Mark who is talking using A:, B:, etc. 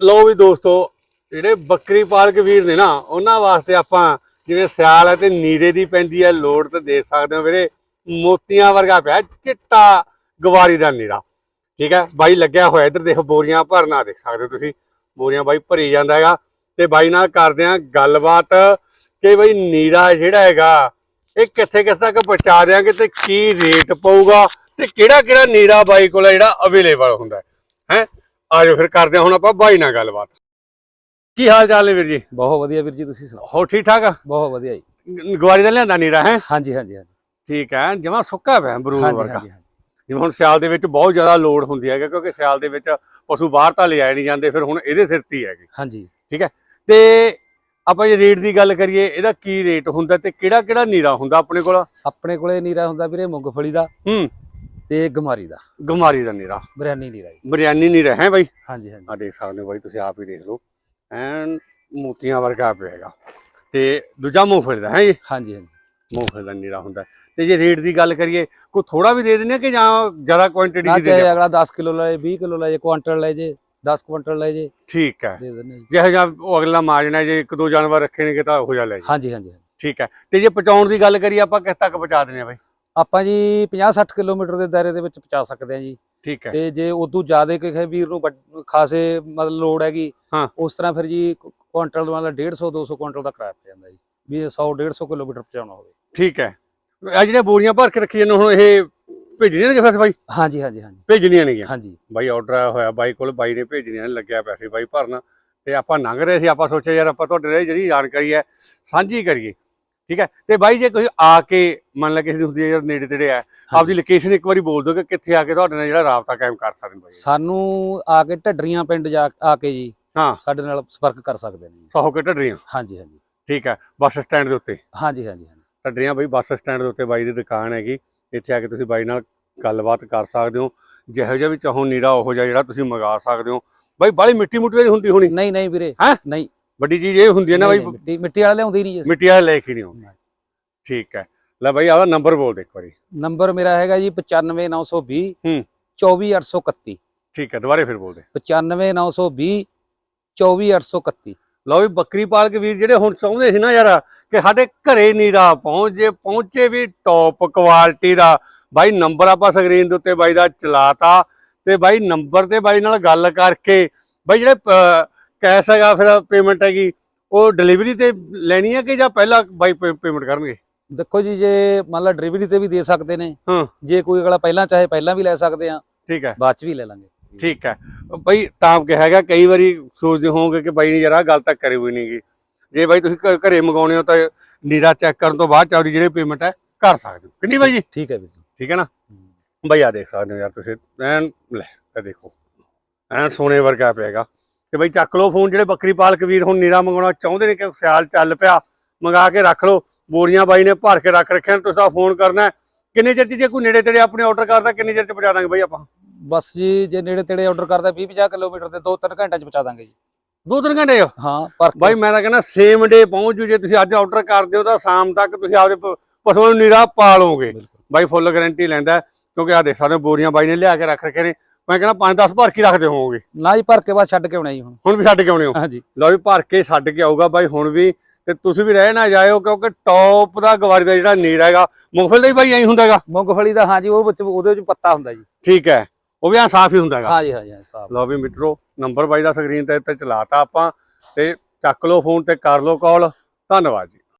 A: ਲੋ ਵੀ ਦੋਸਤੋ, ਜਿਹੜੇ ਬੱਕਰੀ ਪਾਲਕ ਵੀਰ ਨੇ ਨਾ, ਉਹਨਾਂ ਵਾਸਤੇ ਆਪਾਂ ਜਿਵੇਂ ਸਿਆਲ ਹੈ ਤੇ ਨੀਰੇ ਦੀ ਪੈਂਦੀ ਹੈ ਲੋੜ ਤੇ ਦੇਖ ਸਕਦੇ ਹੋ ਵੀਰੇ, ਮੋਤੀਆਂ ਵਰਗਾ ਪਿਆ, ਚਿੱਟਾ ਗਵਾਰੀ ਦਾ ਨੀਰਾ। ਠੀਕ ਹੈ, ਬਾਈ ਲੱਗਿਆ ਹੋਇਆ, ਇੱਧਰ ਦੇਖੋ ਬੋਰੀਆਂ ਭਰਨਾ, ਦੇਖ ਸਕਦੇ ਹੋ ਤੁਸੀਂ। ਬੋਰੀਆਂ ਬਾਈ ਭਰੀ ਜਾਂਦਾ ਹੈਗਾ। ਤੇ ਬਾਈ ਨਾਲ ਕਰਦੇ ਆ ਗੱਲਬਾਤ ਕਿ ਬਾਈ ਨੀਰਾ ਜਿਹੜਾ ਹੈਗਾ, ਇਹ ਕਿੱਥੇ ਕਿੱਥੇ ਤੱਕ ਪਹੁੰਚਾ ਦਿਆਂਗੇ ਤੇ ਕੀ ਰੇਟ ਪਊਗਾ ਤੇ ਕਿਹੜਾ ਕਿਹੜਾ ਨੀਰਾ ਬਾਈ ਕੋਲ ਜਿਹੜਾ ਅਵੇਲੇਬਲ ਹੁੰਦਾ ਹੈ। ਹੈਂ? ਆਜੋ ਫਿਰ ਕਰਦੇ ਹਾਂ ਹੁਣ ਆਪਾਂ ਬਾਈ ਨਾਲ ਗੱਲਬਾਤ। ਕੀ ਹਾਲ ਚਾਲ ਨੇ ਵੀਰ ਜੀ?
B: ਬਹੁਤ ਵਧੀਆ ਵੀਰ ਜੀ ਤੁਸੀਂ ਸੁਣਾਓ?
A: ਹੋ ਠੀਕ ਠਾਕ ਆ?
B: ਬਹੁਤ ਵਧੀਆ ਜੀ।
A: ਗਵਾਰੀ ਦਾ ਲਿਆਂਦਾ ਨੀਰਾ ਹੈ?
B: ਹਾਂਜੀ ਹਾਂਜੀ ਹਾਂਜੀ।
A: ਠੀਕ ਹੈ ਜਮਾ ਸੁੱਕਾ ਪਿਆ ਬਰੂਦ
B: ਹਾਂਜੀ
A: ਵਰਗਾ।
B: ਹਾਂਜੀ ਹਾਂਜੀ।
A: ਜਿਵੇਂ ਹੁਣ ਸਿਆਲ ਦੇ ਵਿੱਚ ਬਹੁਤ ਜ਼ਿਆਦਾ ਲੋਡ ਹੁੰਦੀ ਹੈ ਕਿਉਂਕਿ ਸਿਆਲ ਦੇ ਵਿੱਚ ਪਸ਼ੂ ਬਾਹਰ ਤਾਂ ਲਿਆਏ ਨਹੀਂ ਜਾਂਦੇ ਫਿਰ ਹੁਣ ਇਹਦੇ ਸਿਰ ਤੇ ਹੀ ਹੈਗੇ।
B: ਹਾਂਜੀ।
A: ਤੇ ਆਪਾਂ ਜੇ ਰੇਟ ਦੀ ਗੱਲ ਕਰੀਏ ਇਹਦਾ ਕੀ ਰੇਟ ਹੁੰਦਾ ਤੇ ਕਿਹੜਾ ਕਿਹੜਾ ਨੀਰਾ ਹੁੰਦਾ ਆਪਣੇ ਕੋਲ?
B: ਆਪਣੇ ਕੋਲੇ ਨੀਰਾ ਹੁੰਦਾ ਵੀਰੇ ਮੂੰਗਫਲੀ ਦਾ।
A: ਹੂੰ।
B: ਤੇ ਗਮਾਰੀ ਦਾ?
A: ਗਮਾਰੀ ਦਾ ਨੀਰਾ।
B: ਬਿਰਿਆਨੀ ਨੀਰਾ ਜੀ
A: ਬਿਰਿਆਨੀ ਨੀਰਾ ਹੈ ਬਾਈ?
B: ਹਾਂਜੀ ਹਾਂਜੀ।
A: ਆ ਦੇਖ ਸਕਦੇ ਹੋ ਬਾਈ ਤੁਸੀਂ ਆਪ ਹੀ ਦੇਖ ਲਓ। ਐਨ ਮੋਤੀਆਂ ਵਰਗਾ ਪਿਆ ਹੈਗਾ। ਤੇ ਦੂਜਾ ਮੂੰਗਫਲੀ ਦਾ ਹੈ ਜੀ।
B: ਹਾਂਜੀ ਹਾਂਜੀ।
A: ਮੂੰਗਫਲੀ ਦਾ ਨੀਰਾ ਹੁੰਦਾ। ਤੇ ਜੇ ਰੇਟ ਦੀ ਗੱਲ ਕਰੀਏ ਕੋਈ ਥੋੜਾ ਵੀ ਦੇ ਦਿੰਦੇ ਆ ਕਿ ਜਾਂ ਜ਼ਿਆਦਾ ਕੁਆਂਟੀਟੀ ਦੇ
B: ਚਾਹੇ
A: ਦਿਆ
B: ਅਗਲਾ 10 ਕਿਲੋ ਲਏ 20 ਕਿਲੋ ਲਏ ਕੁਆਂਟਲ ਲੈ ਜੇ 10 ਕੁਆਂਟਲ ਲੈ ਜੇ
A: ਠੀਕ ਹੈ।
B: ਦੇ ਦਿੰਦੇ ਜੀ।
A: ਜਿਹੋ ਜਿਹਾ ਉਹ ਅਗਲਾ ਮਾਜਣਾ ਜੇ ਇੱਕ ਦੋ ਜਾਨਵਰ ਰੱਖੇ ਨੇ ਕਿ ਤਾਂ ਹੋ ਜਾ ਲੈ ਜੀ।
B: ਹਾਂਜੀ ਹਾਂਜੀ ਹਾਂਜੀ।
A: ਠੀਕ ਹੈ। ਤੇ ਜੇ ਪਹੁੰਚਾਉਣ ਦੀ ਗੱਲ ਕਰੀਏ ਆਪਾਂ ਕਿਸ ਤੱਕ ਪਹੁੰਚਾ ਦਿੰਦੇ ਆ ਬਾਈ?
B: ਆਪਾਂ ਜੀ 50 60 ਕਿਲੋਮੀਟਰ ਦੇ ਦਾਇਰੇ ਦੇ ਵਿੱਚ ਪਹੁੰਚਾ ਸਕਦੇ ਹਾਂ ਜੀ।
A: ਠੀਕ ਹੈ।
B: ਤੇ ਜੇ ਉਦੋਂ ਜ਼ਿਆਦਾ ਕਿਸੇ ਵੀਰ ਨੂੰ ਖਾਸੇ ਮਤਲਬ ਲੋਡ ਹੈਗੀ
A: ਹਾਂ।
B: ਉਸ ਤਰ੍ਹਾਂ ਫਿਰ ਜੀ ਕੁਆਂਟਲ ਮਤਲਬ 150 200 ਕੁਆਂਟਲ ਦਾ ਕਿਰਾਇਆ ਪੈ ਜਾਂਦਾ ਜੀ ਵੀ 100 150 ਕਿਲੋਮੀਟਰ ਪਹੁੰਚਾਉਣਾ ਹੋਵੇ।
A: ਠੀਕ ਹੈ। ਆ ਜਿਹੜੇ ਬੋਰੀਆਂ ਭਰ ਕੇ ਰੱਖੀ ਜਾਂਦੇ ਹੁਣ ਇਹ ਭੇਜਣੀਆਂ ਨੇ ਫਿਰ ਬਾਈ?
B: ਹਾਂਜੀ ਹਾਂਜੀ ਹਾਂਜੀ।
A: ਭੇਜਣੀਆਂ ਨੇਗੀਆਂ?
B: ਹਾਂਜੀ।
A: ਬਾਈ ਆਰਡਰ ਆਇਆ ਹੋਇਆ ਬਾਈ ਕੋਲ ਬਾਈ ਨੇ ਭੇਜਣੀਆਂ ਨੇ ਲੱਗਿਆ ਪੈਸੇ ਬਾਈ ਭਰਨ। ਤੇ ਆਪਾਂ ਲੰਘ ਰਹੇ ਸੀ ਆਪਾਂ ਸੋਚਿਆ ਯਾਰ ਆਪਾਂ ਤੁਹਾਡੇ ਨਾਲ ਜਿਹੜੀ ਜਾਣਕਾਰੀ ਹੈ ਸਾਂਝੀ ਕਰੀਏ। ਠੀਕ ਹੈ? ਤੇ ਬਾਈ ਜੇ ਕੋਈ ਆ ਕੇ ਮੰਨ ਲਾ ਕਿਸੇ ਦੀ ਹੁੰਦੀ ਹੈ ਯਾਰ ਨੇੜੇ ਤੇੜੇ ਹੈ ਆਪਦੀ ਲੋਕੇਸ਼ਨ ਇੱਕ ਵਾਰੀ ਬੋਲ ਦਿਓ ਕਿ ਕਿੱਥੇ ਆ ਕੇ ਤੁਹਾਡੇ ਨਾਲ ਜਿਹੜਾ ਰਾਬਤਾ ਕਾਇਮ ਕਰ ਸਕਦੇ ਨੇ ਬਾਈ।
B: ਸਾਨੂੰ ਆ ਕੇ ਢੱਡਰੀਆਂ ਪਿੰਡ ਜਾ ਆ ਕੇ ਜੀ
A: ਹਾਂ।
B: ਸਾਡੇ ਨਾਲ ਸੰਪਰਕ ਕਰ ਸਕਦੇ ਨੇ
A: ਸੌ ਕੇ ਢੱਡਰੀਆਂ?
B: ਹਾਂਜੀ ਹਾਂਜੀ।
A: ਠੀਕ ਹੈ ਬੱਸ ਸਟੈਂਡ ਦੇ ਉੱਤੇ?
B: ਹਾਂਜੀ ਹਾਂਜੀ
A: ਢੱਡਰੀਆਂ ਬਾਈ ਬੱਸ ਸਟੈਂਡ ਦੇ ਉੱਤੇ ਬਾਈ ਦੀ ਦੁਕਾਨ ਹੈਗੀ। ਇੱਥੇ ਆ ਕੇ ਤੁਸੀਂ ਬਾਈ ਨਾਲ ਗੱਲਬਾਤ ਕਰ ਸਕਦੇ ਹੋ। ਜਿਹੋ ਜਿਹਾ ਵੀ ਚਾਹੋ ਨੀਰਾ ਉਹੋ ਜਿਹਾ ਜਿਹੜਾ ਤੁਸੀਂ ਮੰਗਾ ਸਕਦੇ ਹੋ। ਬਾਈ ਬਾਲੀ ਮਿੱਟੀ ਮੁੱਟੀ ਦੀ ਹੁੰਦੀ ਹੋਣੀ?
B: ਨਹੀਂ ਨਹੀਂ ਵੀਰੇ।
A: ਹੈਂ?
B: ਨਹੀਂ।
A: ਵੱਡੀ ਚੀਜ਼ ਇਹ ਹੁੰਦੀ ਹੈ ਨਾ ਬਾਈ
B: ਮਿੱਟੀ ਮਿੱਟੀ ਵਾਲਾ ਲਿਆਉਂਦੇ ਨਹੀਂ ਜੀ।
A: ਮਿੱਟੀ ਵਾਲਾ ਲੈ ਕੇ ਨਹੀਂ ਆਉਂਦੀ। ਠੀਕ ਹੈ। ਲੈ ਬਾਈ ਆਦਾ ਨੰਬਰ ਬੋਲ ਦੇ ਇੱਕ ਵਾਰੀ।
B: ਨੰਬਰ ਮੇਰਾ ਹੈਗਾ ਜੀ 95920
A: ਹੂੰ।
B: 24831
A: ਠੀਕ ਹੈ ਦੁਬਾਰੇ ਫਿਰ ਬੋਲ ਦੇ।
B: 95920 24831
A: ਲਓ ਵੀ ਬੱਕਰੀ ਪਾਲਕ ਵੀਰ ਜਿਹੜੇ ਹੁਣ ਚਾਹੁੰਦੇ ਸੀ ਨਾ ਯਾਰ ਕਿ ਸਾਡੇ ਘਰੇ ਨੀਰਾ ਪਹੁੰਚ ਜੇ ਪਹੁੰਚੇ ਵੀ ਟੌਪ ਕੁਆਲਿਟੀ ਦਾ। ਬਾਈ ਨੰਬਰ ਆਪਾਂ ਸਕਰੀਨ ਦੇ ਉੱਤੇ ਬਾਈ ਦਾ ਚਲਾਤਾ ਤੇ ਬਾਈ ਨੰਬਰ ਤੇ ਬਾਈ ਨਾਲ ਗੱਲ ਕਰਕੇ ਬਾਈ ਜਿਹੜੇ ਕੈਸ਼ ਹੈਗਾ ਫਿਰ ਪੇਮੈਂਟ ਹੈਗੀ ਉਹ ਡਿਲੀਵਰੀ ਤੇ ਲੈਣੀ ਹੈ ਕਿ ਜਾਂ ਪਹਿਲਾਂ ਬਾਈ ਪੇਮੈਂਟ ਕਰਨਗੇ?
B: ਦੇਖੋ ਜੀ ਜੇ ਮੰਨ ਲਾ ਡਿਲੀਵਰੀ ਤੇ ਵੀ ਦੇ ਸਕਦੇ ਨੇ
A: ਹਾਂ।
B: ਜੇ ਕੋਈ ਅਗਲਾ ਪਹਿਲਾਂ ਚਾਹੇ ਪਹਿਲਾਂ ਵੀ ਲੈ ਸਕਦੇ ਆ
A: ਠੀਕ ਹੈ।
B: ਬਾਅਦ ਚ ਵੀ ਲੈ ਲਾਂਗੇ।
A: ਠੀਕ ਹੈ। ਬਾਈ ਤਾਂ ਕਿਹਾ ਹੈਗਾ ਕਈ ਵਾਰੀ ਸੋਚਦੇ ਹੋਵੋਗੇ ਕਿ ਬਾਈ ਨੇ ਯਾਰ ਗੱਲ ਤਾਂ ਕਰੀ ਹੋਈ ਨਹੀਂਗੀ ਜੇ ਬਾਈ ਤੁਸੀਂ ਘਰੇ ਮੰਗਾਉਣੇ ਹੋ ਤਾਂ ਨੀਰਾ ਚੈੱਕ ਕਰਨ ਤੋਂ ਬਾਅਦ ਚ ਆਪਦੀ ਜਿਹੜੀ ਪੇਮੈਂਟ ਹੈ ਕਰ ਸਕਦੇ ਹੋ। ਕਿੰਨੀ ਬਾਈ ਜੀ?
B: ਠੀਕ ਹੈ ਵੀਰ ਜੀ।
A: ਠੀਕ ਹੈ ਨਾ? ਬਾਈ ਆ ਦੇਖ ਸਕਦੇ ਹੋ ਯਾਰ ਤੁਸੀਂ। ਐਨ ਲੈ ਇਹ ਦੇਖੋ। ਐਨ ਸੋਨੇ ਵਰਗਾ ਪਿਆਗਾ ਤੇ ਬਾਈ ਚੱਕ ਲਓ ਫੋਨ ਜਿਹੜੇ ਬੱਕਰੀ ਪਾਲਕ ਵੀਰ ਹੁਣ ਨੀਰਾ ਮੰਗਾਉਣਾ ਚਾਹੁੰਦੇ ਨੇ ਕਿ ਸਿਆਲ ਚੱਲ ਪਿਆ ਮੰਗਾ ਕੇ ਰੱਖ ਲਓ। ਬੋਰੀਆਂ ਬਾਈ ਨੇ ਭਰ ਕੇ ਰੱਖ ਰੱਖਿਆ ਤੁਸੀਂ ਫੋਨ ਕਰਨਾ। ਕਿੰਨੇ ਚਿਰ ਜੇ ਕੋਈ ਨੇੜੇ ਤੇੜੇ ਆਪਣੇ ਆਰਡਰ ਕਰਦਾ ਕਿੰਨੇ ਚਿਰ ਚ ਪਹੁੰਚਾ ਦਾਂਗੇ ਬਾਈ ਆਪਾਂ?
B: ਬਸ ਜੀ ਜੇ ਨੇੜੇ ਤੇੜੇ ਆਰਡਰ ਕਰਦਾ 20 50 ਕਿਲੋਮੀਟਰ ਤੇ 2-3 ਘੰਟਿਆਂ ਚ ਪਹੁੰਚਾ ਦਾਂਗੇ ਜੀ।
A: ਦੋ ਤਿੰਨ ਘੰਟੇ 'ਚ?
B: ਹਾਂ ਪਰ
A: ਬਾਈ ਮੈਂ ਤਾਂ ਕਹਿੰਦਾ ਸੇਮ ਡੇ ਪਹੁੰਚ ਜੂ ਜੇ ਤੁਸੀਂ ਅੱਜ ਆਰਡਰ ਕਰਦੇ ਹੋ ਤਾਂ ਸ਼ਾਮ ਤੱਕ ਤੁਸੀਂ ਆਪਦੇ ਪਸ਼ੂਆਂ ਨੂੰ ਨਿਰਾ ਪਾ ਲਓਗੇ ਬਾਈ ਫੁੱਲ ਗਾਰੰਟੀ ਲੈਂਦਾ ਕਿਉਂਕਿ ਆ ਦੇਖ ਸਕਦੇ ਹੋ ਬੋਰੀਆਂ ਬਾਈ ਨੇ ਲਿਆ ਕੇ ਰੱਖ ਰੱਖੇ ਨੇ। ਮੈਂ ਕਹਿੰਦਾ 5-10 ਭਰ ਕੇ ਰੱਖਦੇ ਹੋਵੋਗੇ।
B: ਨਾ ਜੀ ਭਰ ਕੇ ਬਾਅਦ ਛੱਡ ਕੇ ਆਉਣਾ ਜੀ ਹੁਣ।
A: ਹੁਣ ਵੀ ਛੱਡ ਕੇ ਆਉਣੇ ਹੋ?
B: ਹਾਂਜੀ।
A: ਲਓ ਵੀ ਭਰ ਕੇ ਛੱਡ ਕੇ ਆਊਗਾ ਬਾਈ ਹੁਣ ਵੀ। ਤੇ ਤੁਸੀਂ ਵੀ ਰਹਿ ਨਾ ਜਾਇਓ ਕਿਉਂਕਿ ਟੌਪ ਦਾ ਗਵਾਰੀ ਦਾ ਜਿਹੜਾ ਨੀਰ ਹੈਗਾ ਮੁਗਫਲ ਦਾ ਹੀ ਬਾਈ ਐਂ ਹੁੰਦਾ ਹੈਗਾ।
B: ਮੂੰਗਫਲੀ ਦਾ ਹਾਂਜੀ ਉਹ ਵਿੱਚ ਉਹਦੇ ਵਿੱਚ ਪੱਤਾ ਹੁੰਦਾ ਜੀ।
A: ਠੀਕ ਹੈ। ਉਹ ਵੀ ਆ ਸਾਫ਼ ਹੀ ਹੁੰਦਾ ਹੈਗਾ।
B: ਹਾਂਜੀ ਹਾਂਜੀ ਸਾਫ਼।
A: ਲਓ ਵੀ ਮਿੱਤਰੋ ਨੰਬਰ ਬਾਈ ਦਾ ਸਕਰੀਨ ਤੇ ਇੱਥੇ ਚਲਾਤਾ ਆਪਾਂ। ਤੇ ਚੱਕ ਲਓ ਫੋਨ ਤੇ ਕਰ ਲਓ ਕਾਲ ਧੰਨਵਾਦ